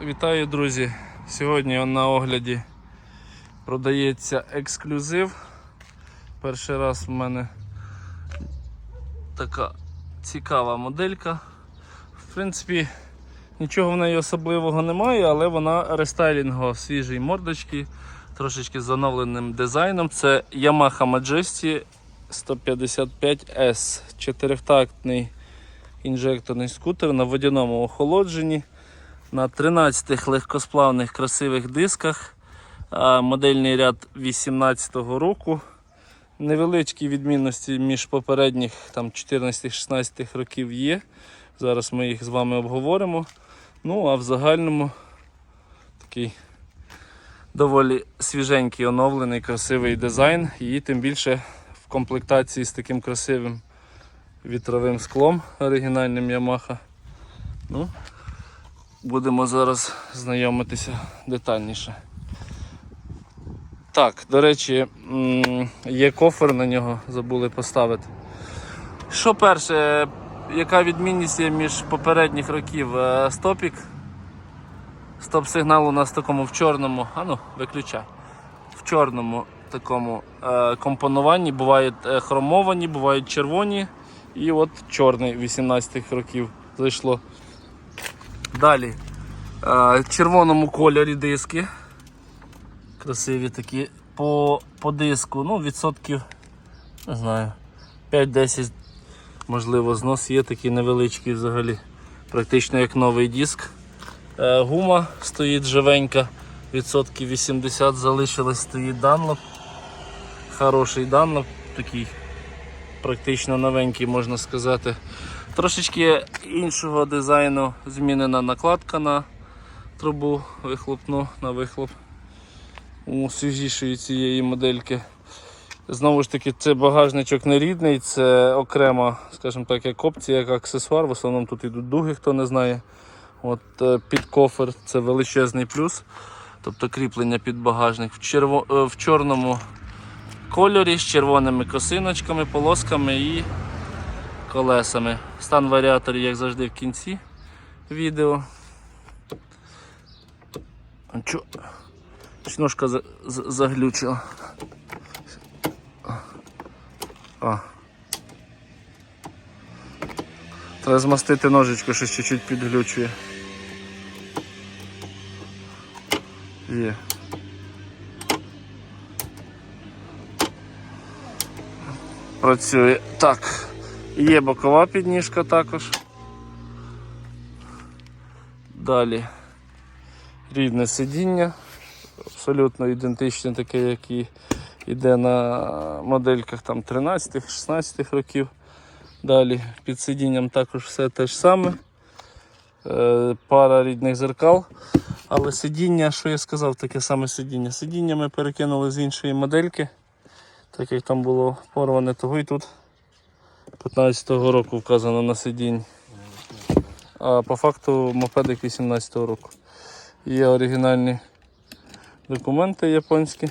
Вітаю, друзі! Сьогодні на огляді продається ексклюзив. Перший раз в мене така цікава моделька. В принципі, нічого в неї особливого немає, але вона рестайлінгова, свіжій мордочки, трошечки з оновленим дизайном. Це Yamaha Majesty 155S, чотирьохтактний інжекторний скутер на водяному охолодженні на 13 легкосплавних красивих дисках. Модельний ряд 18-го року. Невеличкі відмінності між попередніх 14-16 років є. Зараз ми їх з вами обговоримо. Ну, а в загальному такий доволі свіженький, оновлений, красивий дизайн. І тим більше в комплектації з таким красивим вітровим склом оригінальним Yamaha. Ну, Будемо зараз знайомитися детальніше. Так, до речі, є кофер на нього, забули поставити. Що перше, яка відмінність є між попередніх років? Е, Стопік. Стоп-сигнал у нас такому в чорному, а ну, виключай. В чорному такому е, компонуванні бувають е, хромовані, бувають червоні. І от чорний 18-х років зайшло. Далі. е, В червоному кольорі диски. Красиві такі. По, по диску, ну, відсотків, не знаю, 5-10, можливо, знос є такий невеличкий взагалі. Практично як новий диск. Е, Гума стоїть живенька, відсотків 80 залишилось, стоїть данлоп. Хороший данлоп, такий практично новенький, можна сказати. Трошечки іншого дизайну змінена накладка на трубу вихлопну на вихлоп у свіжішої цієї модельки. Знову ж таки, це багажничок не рідний, це окрема, скажімо так, як опція, як аксесуар. В основному тут йдуть дуги, хто не знає. От е, Під кофер це величезний плюс. Тобто кріплення під багажник в, черво... е, в чорному кольорі з червоними косиночками, полосками і колесами. Стан варіаторів, як завжди, в кінці відео. Чо? Ножка за- за- заглючила. А. Треба змастити ножичку, щось чуть-чуть підглючує. Є. Працює. Так. Є бокова підніжка також. Далі рідне сидіння, абсолютно ідентичне таке, як і йде на модельках там 13-16 років. Далі під сидінням також все те ж саме. Е, Пара рідних зеркал. Але сидіння, що я сказав, таке саме сидіння. Сидіння ми перекинули з іншої модельки, так як там було порване того і тут 15-го року вказано на сидінні. А по факту мопедик 18-го року. Є оригінальні документи японські.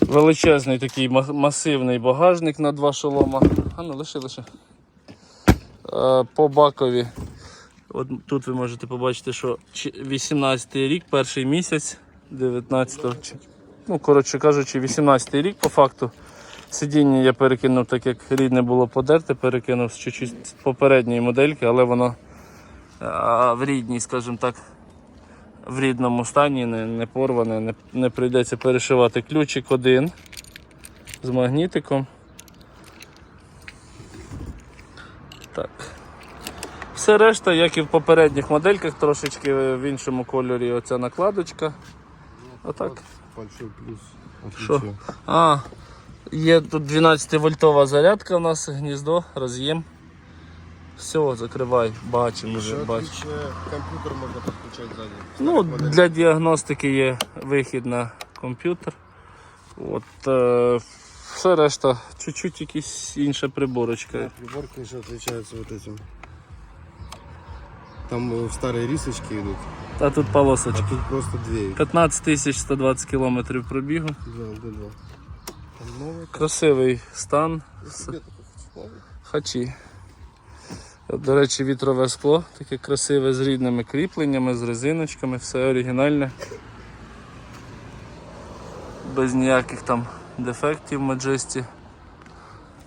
Величезний такий масивний багажник на два шолома. А ну лише лише. По бакові. От тут ви можете побачити, що 18 рік, перший місяць, 19-го. Ну, коротше кажучи, 18 рік по факту. Сидіння я перекинув, так як рідне було подерте, перекинув з чуть-чуть з попередньої модельки, але воно а, в рідній, скажімо так, в рідному стані, не, не порване, не, не прийдеться перешивати ключик один з магнітиком. Так. Все решта, як і в попередніх модельках, трошечки в іншому кольорі оця накладочка. Отак. Большой плюс. Що? А, є тут 12 вольтова зарядка у нас, гніздо, роз'єм. Все, закривай, бачимо вже, Еще бачимо. отличие, компьютер можно подключать сзади. Ну, Старых моделей. для діагностики є вихід на комп'ютер. От, е, все решта, чуть-чуть якась інша приборочка. Приборки еще отличаются вот этим. Там э, старые рисочки идут, А тут а полосочка. тут просто две. 15 тисяч 120 кілометрів пробігу. Да, Д2. Там новый. Красивий стан. Хачі. До речі, вітрове скло, таке красиве з рідними кріпленнями, з резиночками, все оригінальне. Без ніяких там дефектів в.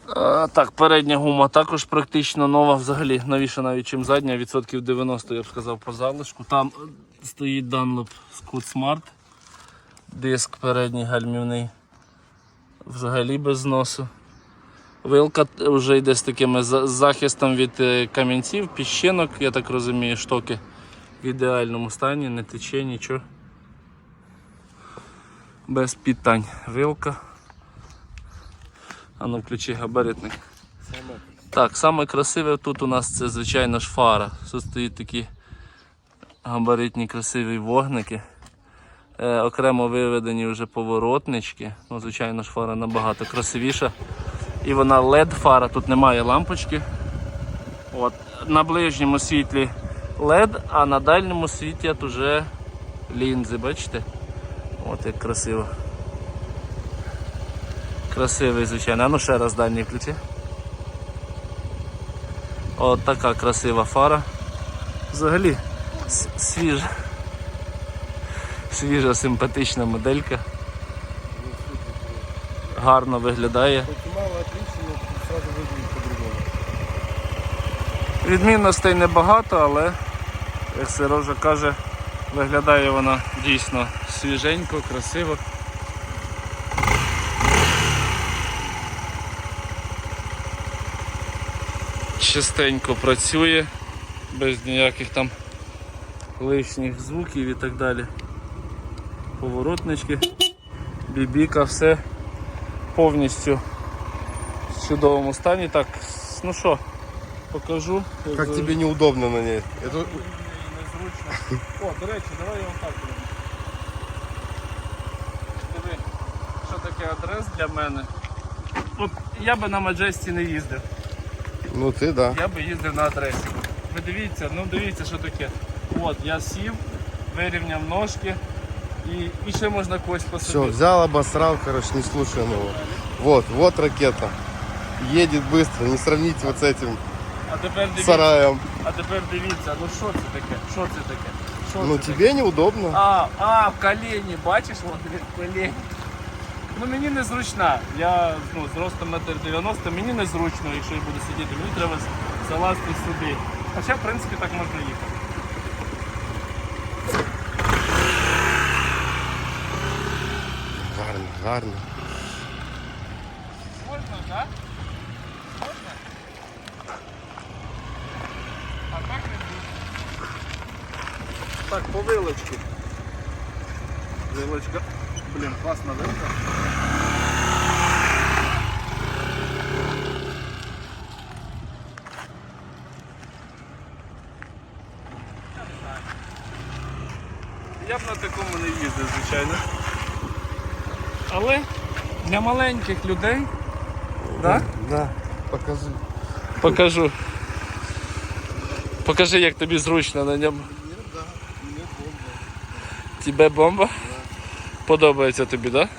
А, так, передня гума також практично нова, взагалі новіша навіть чим задня, відсотків 90, я б сказав, по залишку. Там стоїть Dunlop Scoot Smart. Диск передній гальмівний. Взагалі без зносу. Вилка вже йде з таким захистом від е, камінців, піщинок, я так розумію, штоки в ідеальному стані, не тече нічого. Без питань. Вилка. А ну включи габаритник. Так, саме красиве тут у нас це звичайно ж фара. Тут стоять такі габаритні красиві вогники. Е, окремо виведені вже поворотнички. Ну, звичайно ж фара набагато красивіша. І вона LED фара, тут немає лампочки. От. На ближньому світлі LED, а на дальньому світлять уже лінзи, бачите? От як красиво. Красивий, звичайно. А ну ще раз дальній включи. От така красива фара. Взагалі свіжа. Свіжа, симпатична моделька. Гарно виглядає. Відмінностей небагато, але, як Сережа каже, виглядає вона дійсно свіженько, красиво. Частенько працює, без ніяких там лишніх звуків і так далі. Поворотнички, бібіка, все повністю в чудовому стані. Так, ну що, покажу. Как тебе неудобно на ней? Это Незручно. О, до речі, давай я вам так зроблю. Диви, що таке адрес для мене. От я би на Маджесті не їздив, Ну ты да. я би їздив на адресі. Ви дивіться, ну дивіться, що таке. От, я сів, вирівняв ножки і, і ще можна когось Все, посадити. взял, обосрал, короче, не слушаем его. Вот, вот ракета. Едет быстро, не сравнить вот с этим А тепер дивіться, сараем. а тепер дивіться, ну що це таке? Що це таке? Що Ну це таке? тебе неудобно. А, а, в колені, бачиш, от від колені. Ну мені незручна. Я ну, з ростом метр 90, мені незручно, якщо я буду сидіти, мені треба з- залазити сюди. Хоча, в принципі, так можна їхати. Гарно. Можна, так? Можна? А так не буде. Так, по вилочці. Вилочка. Блін, класна вилка. Я б на такому не їздив, звичайно. Але для маленьких людей. Да? Да. Покажи. Покажу. Покажи, як тобі зручно на ньому. Тебе бомба? Подобається тобі, так? Да?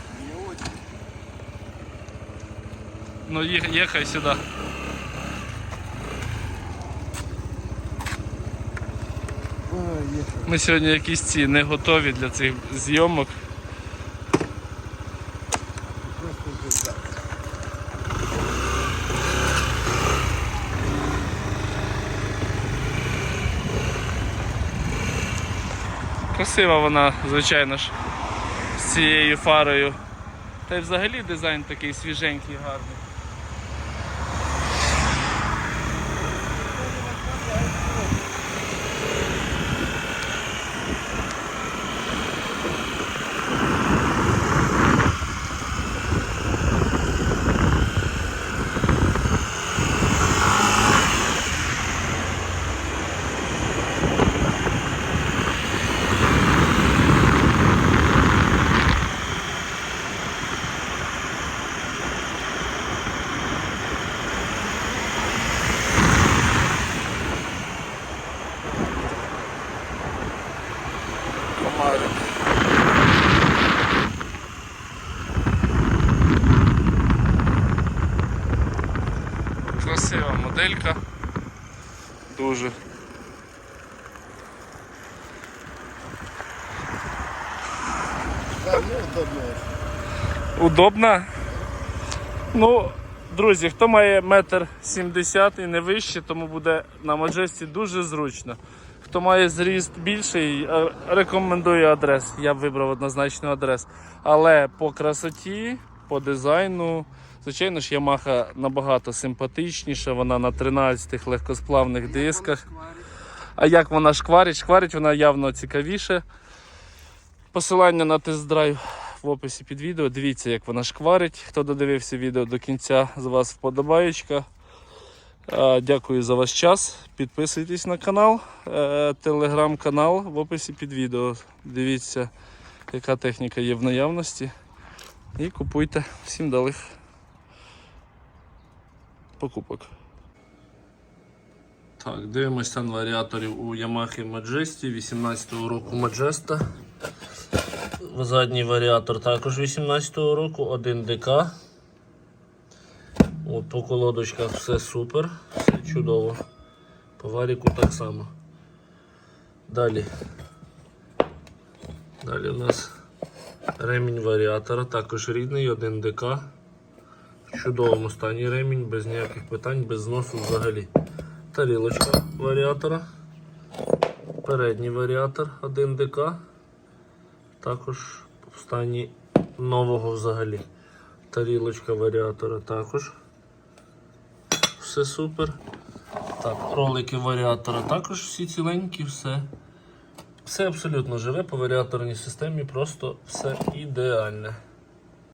Ну їх- їхай сюди. Ми сьогодні якісь ці не готові для цих зйомок. Красива вона, звичайно ж, з цією фарою. Та й взагалі дизайн такий свіженький, гарний. Комарик. Красива моделька. Дуже. Да, удобно. Удобно. Ну, друзі, хто має метр сімдесят і не вище, тому буде на Маджесті дуже зручно. Хто має зріст більший, е, рекомендую адрес. Я б вибрав однозначно адрес. Але по красоті, по дизайну, звичайно ж, Ямаха набагато симпатичніша. Вона на 13 легкосплавних дисках. А як вона шкварить? Шкварить вона явно цікавіше. Посилання на тест-драйв в описі під відео. Дивіться, як вона шкварить. Хто додивився відео до кінця, з вас вподобаєчка. Дякую за ваш час. Підписуйтесь на канал, е, телеграм-канал в описі під відео. Дивіться, яка техніка є в наявності. І купуйте. Всім далих покупок. Так, дивимось стан варіаторів у Yamaha Majesty 18-го року Majesta. Задній варіатор також 18-го року, 1 ДК. От по колодочках все супер, все чудово. По варіку так само. Далі. Далі у нас ремінь варіатора, також рідний, 1 ДК. В чудовому стані ремінь, без ніяких питань, без зносу взагалі. Тарілочка варіатора. Передній варіатор 1 ДК. Також в стані нового взагалі. Тарілочка варіатора також. Все супер. Так, ролики варіатора також всі ціленькі, все. Все абсолютно живе по варіаторній системі, просто все ідеальне.